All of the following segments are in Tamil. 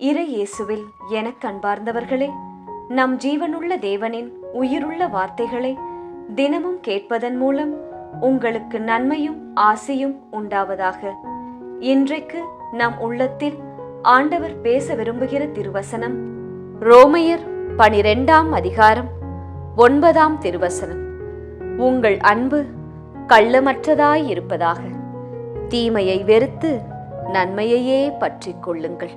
இறை இயேசுவில் எனக் கண்பார்ந்தவர்களே நம் ஜீவனுள்ள தேவனின் உயிருள்ள வார்த்தைகளை தினமும் கேட்பதன் மூலம் உங்களுக்கு நன்மையும் ஆசையும் உண்டாவதாக. இன்றைக்கு நம் உள்ளத்தில் ஆண்டவர் பேச விரும்புகிற திருவசனம் ரோமையர் பனிரெண்டாம் அதிகாரம் ஒன்பதாம் திருவசனம். உங்கள் அன்பு கள்ளமற்றதாய் இருப்பதாக தீமையை வெறுத்து நன்மையையே பற்றிக் கொள்ளுங்கள்.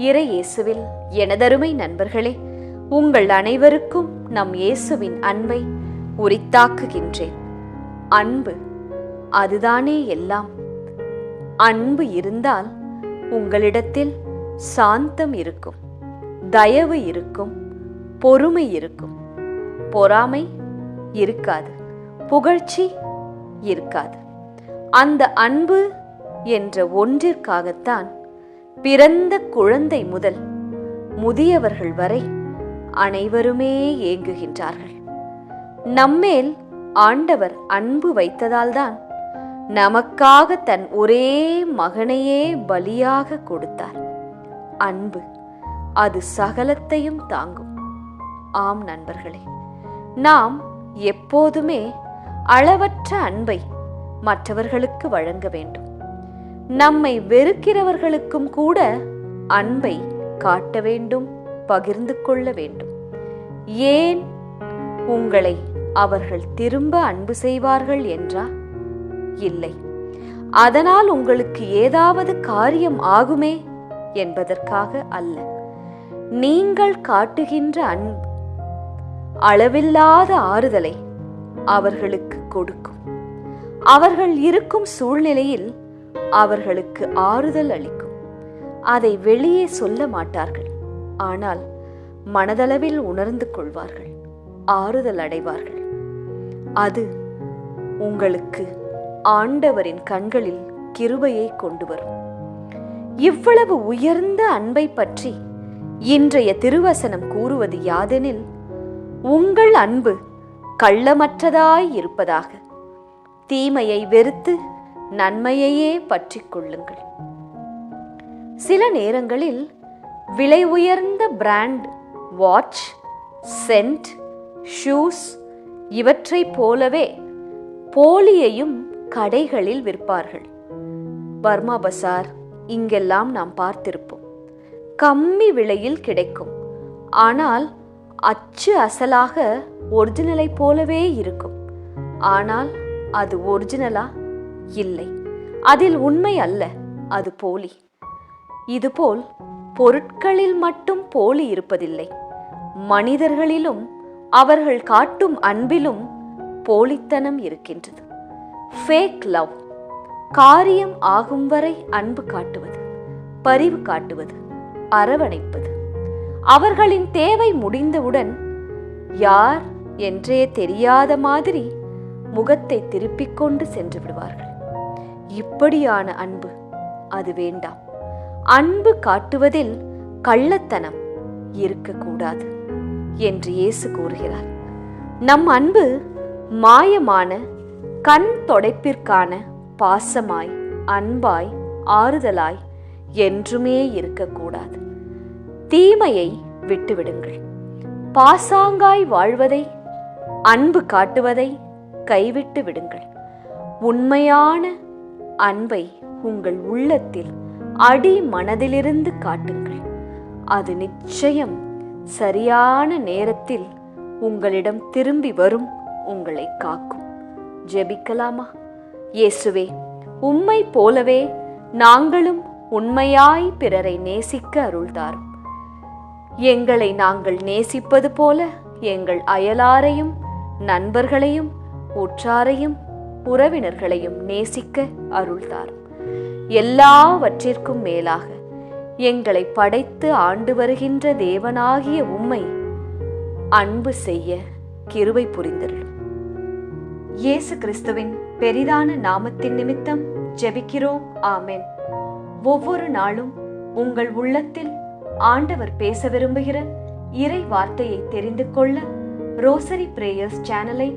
இறை இயேசுவில் எனதருமை நண்பர்களே உங்கள் அனைவருக்கும் நம் இயேசுவின் அன்பை உரித்தாக்குகின்றேன். அன்பு அதுதானே எல்லாம். அன்பு இருந்தால் உங்களிடத்தில் சாந்தம் இருக்கும் தயவு இருக்கும் பொறுமை இருக்கும். பொறாமை இருக்காது புகழ்ச்சி இருக்காது. அந்த அன்பு என்ற ஒன்றிற்காகத்தான் பிறந்த குழந்தை முதல் முதியவர்கள் வரை அனைவருமே ஏங்குகின்றார்கள். நம்மேல் ஆண்டவர் அன்பு வைத்ததால்தான் நமக்காக தன் ஒரே மகனையே பலியாக கொடுத்தார். அன்பு அது சகலத்தையும் தாங்கும். ஆம் நண்பர்களே நாம் எப்போதுமே அளவற்ற அன்பை மற்றவர்களுக்கு வழங்க வேண்டும். நம்மை வெறுக்கிறவர்களுக்கும் கூட அன்பை காட்ட வேண்டும் பகிர்ந்து கொள்ள வேண்டும். ஏன் உங்களை அவர்கள் திரும்ப அன்பு செய்வார்கள் என்றா? இல்லை. அதனால் உங்களுக்கு ஏதாவது காரியம் ஆகுமே என்பதற்காக அல்ல. நீங்கள் காட்டுகின்ற அன்பு அளவில்லாத ஆறுதலை அவர்களுக்கு கொடுக்கும். அவர்கள் இருக்கும் சூழ்நிலையில் அவர்களுக்கு ஆறுதல் அளிக்கும். அதை வெளியே சொல்ல மாட்டார்கள். ஆனால் மனதளவில் உணர்ந்து கொள்வார்கள். ஆறுதல் அடைவார்கள். அது உங்களுக்கு ஆண்டவரின் கண்களில் கிருபையை கொண்டு வரும். இவ்வளவு உயர்ந்த அன்பை பற்றி இன்றைய திருவசனம் கூறுவது யாதெனில் உங்கள் அன்பு கள்ளமற்றதாய் இருப்பதாக. தீமையை வெறுத்து நன்மையையே பற்றி கொள்ளுங்கள். சில நேரங்களில் விலை உயர்ந்த பிராண்ட் வாட்ச் சென்ட் ஷூஸ் இவற்றைப் போலவே போலியையும் கடைகளில் விற்பார்கள். பர்மா பசார் இங்கெல்லாம் நாம் பார்த்திருப்போம். கம்மி விலையில் கிடைக்கும். ஆனால் அச்சு அசலாக ஒரிஜினலை போலவே இருக்கும். ஆனால் அது ஒரிஜினலா? இல்லை. அதில் உண்மை அல்ல அது போலி. இதுபோல் பொருட்களில் மட்டும் போலி இருப்பதில்லை. மனிதர்களிலும் அவர்கள் காட்டும் அன்பிலும் போலித்தனம் இருக்கின்றது. ஃபேக் லவ் காரியம் ஆகும் வரை அன்பு காட்டுவது பரிவு காட்டுவது அரவணைப்பது. அவர்களின் தேவை முடிந்தவுடன் யார் என்றே தெரியாத மாதிரி முகத்தை திருப்பிக் கொண்டு சென்று விடுவார்கள். இப்படியான அன்பு. அது வேண்டாம். அன்பு காட்டுவதில் கள்ளத்தனம் இருக்கக்கூடாது என்று இயேசு கூறுகிறார். நம் அன்பு மாயமான கண் தொடைப்பிற்கான பாசமாய் அன்பாய் ஆறுதலாய் என்றுமே இருக்கக்கூடாது. தீமையை விட்டுவிடுங்கள். பாசாங்காய் வாழ்வதை அன்பு காட்டுவதை கைவிட்டு விடுங்கள். உண்மையான அன்பை உங்கள் உள்ளத்தில் அடி மனதிலிருந்து காட்டுங்கள். அது நிச்சயம் சரியான நேரத்தில் உங்களிடம் திரும்பி வரும் உங்களை காக்கும். ஜெபிக்கலாமா? இயேசுவே உம்மை போலவே நாங்களும் உண்மையாய் பிறரை நேசிக்க அருள்தாரும். எங்களை நாங்கள் நேசிப்பது போல எங்கள் அயலாரையும் நண்பர்களையும் உற்றாரையும் உறவினர்களையும் நேசிக்க அருள்தார். எல்லாவற்றிற்கும் மேலாக எங்களை படைத்து ஆண்டு வருகின்ற தேவனாகிய உம்மை அன்பு செய்ய கிருவை புரிந்தருளும். இயேசு கிறிஸ்துவின் பெரிதான நாமத்தின் நிமித்தம் ஜெபிக்கிறோம். ஆமென். ஒவ்வொரு நாளும் உங்கள் உள்ளத்தில் ஆண்டவர் பேச விரும்புகிற இறை வார்த்தையை தெரிந்து கொள்ள ரோசரி பிரேயர்ஸ் சேனலை